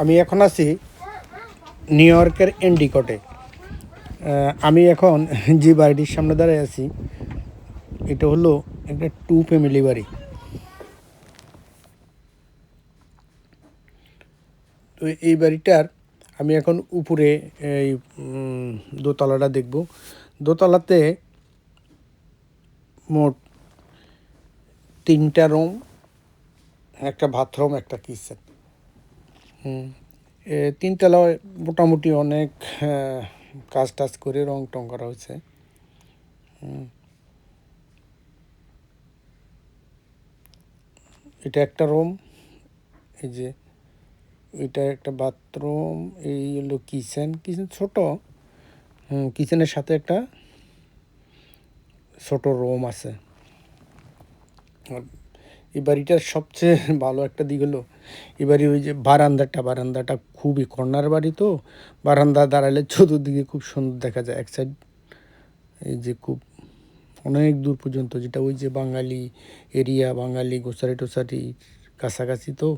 আমি এখন আছি নিউ ইয়র্কের এন্ডিকটে আমি এখন যে বাড়িটির সামনে দাঁড়িয়ে আছি, এটা হলো একটা টু ফ্যামিলি বাড়ি। তো এই বাড়িটার আমি এখন উপরে এই দোতলাটা দেখব। দোতলাতে মোট তিনটা রুম একটা বাথরুম একটা কিচেন তিনতলা মোটামুটি অনেক আহ, কাজ টাজ করে রং টং করা হয়েছে। এটা একটা রুম। এই যে এটা একটা বাথরুম এই হলো কিচেন। কিচেন ছোট। কিচেনের সাথে একটা ছোট রুম আছে। এই বাড়িটার সবচেয়ে ভালো একটা দিক হলো, এই বাড়ি ওই যে বারান্দাটা বারান্দাটা খুবই কর্নার বাড়ি তো, বারান্দা দাঁড়ালে চতুর্দিকে খুব সুন্দর দেখা যায়, এক সাইড এই যে খুব অনেক দূর পর্যন্ত যেটা ওই যে বাঙালি এরিয়া, বাঙালি গোসারি টোসারি কাছাকাছি তো।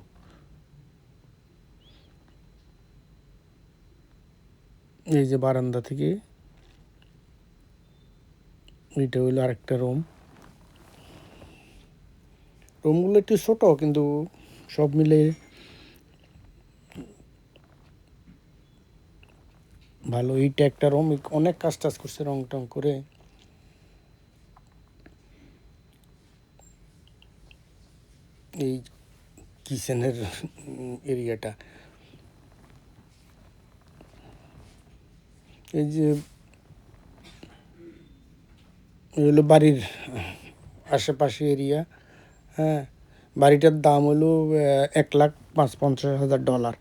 এই যে বারান্দা থেকে এইটা হইল আরেকটা রুম রুমগুলো একটু ছোট, কিন্তু সব মিলে ভালো। এইটা একটা রুম অনেক কাজ টাজ করছে রং টং করে। এই কিচেনের এরিয়াটা। এই যে হলো বাড়ির আশেপাশে এরিয়া। হ্যাঁ বাড়িটার দাম হলো এক লাখ পাঁচ পঞ্চাশ হাজার ডলার।